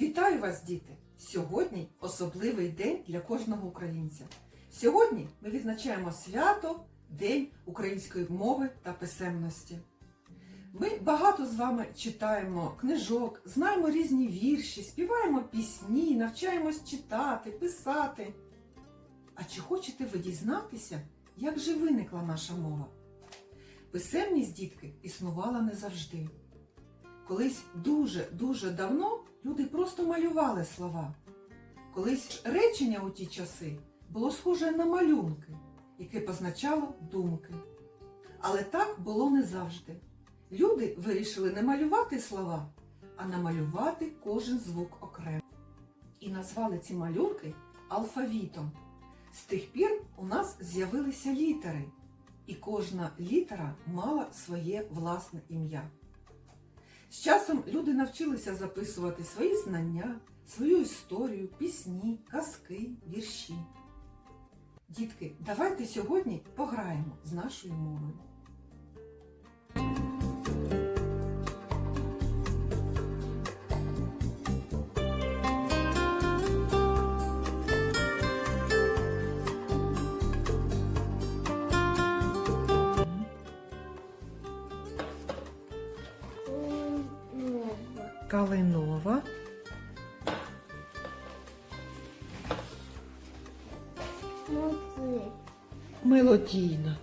Вітаю вас, діти! Сьогодні особливий день для кожного українця. Сьогодні ми відзначаємо свято День української мови та писемності. Ми багато з вами читаємо книжок, знаємо різні вірші, співаємо пісні, навчаємось читати, писати. А чи хочете ви дізнатися, як же виникла наша мова? Писемність дітки існувала не завжди. Колись дуже-дуже давно люди просто малювали слова. Колись речення у ті часи було схоже на малюнки, яке позначало думки. Але так було не завжди. Люди вирішили не малювати слова, а намалювати кожен звук окремо. І назвали ці малюнки алфавітом. З тих пір у нас з'явилися літери, і кожна літера мала своє власне ім'я. З часом люди навчилися записувати свої знання, свою історію, пісні, казки, вірші. Дітки, давайте сьогодні пограємо з нашою мовою. Калинова, мелодійна,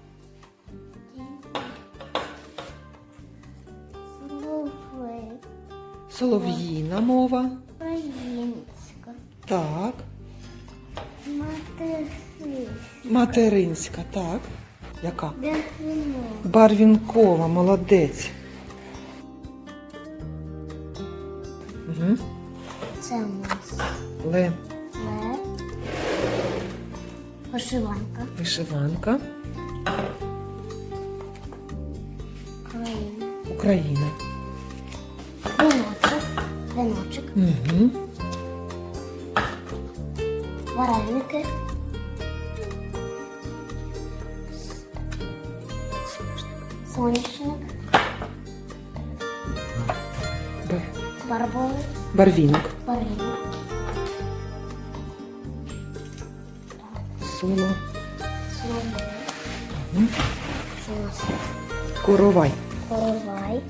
солов'їна мова. Українська. Так. Материнська. Материнська, так. Яка? Дефіно. Барвінкова, молодець. Угу. Це у нас Ле, ле. Вишиванка. вишиванка, Країна. Україна. Віночок. Віночок. Угу. Вареники. Сонячник. Барбовий. Барвінок. Барвінок. Соло. У нас Коровай. коровай.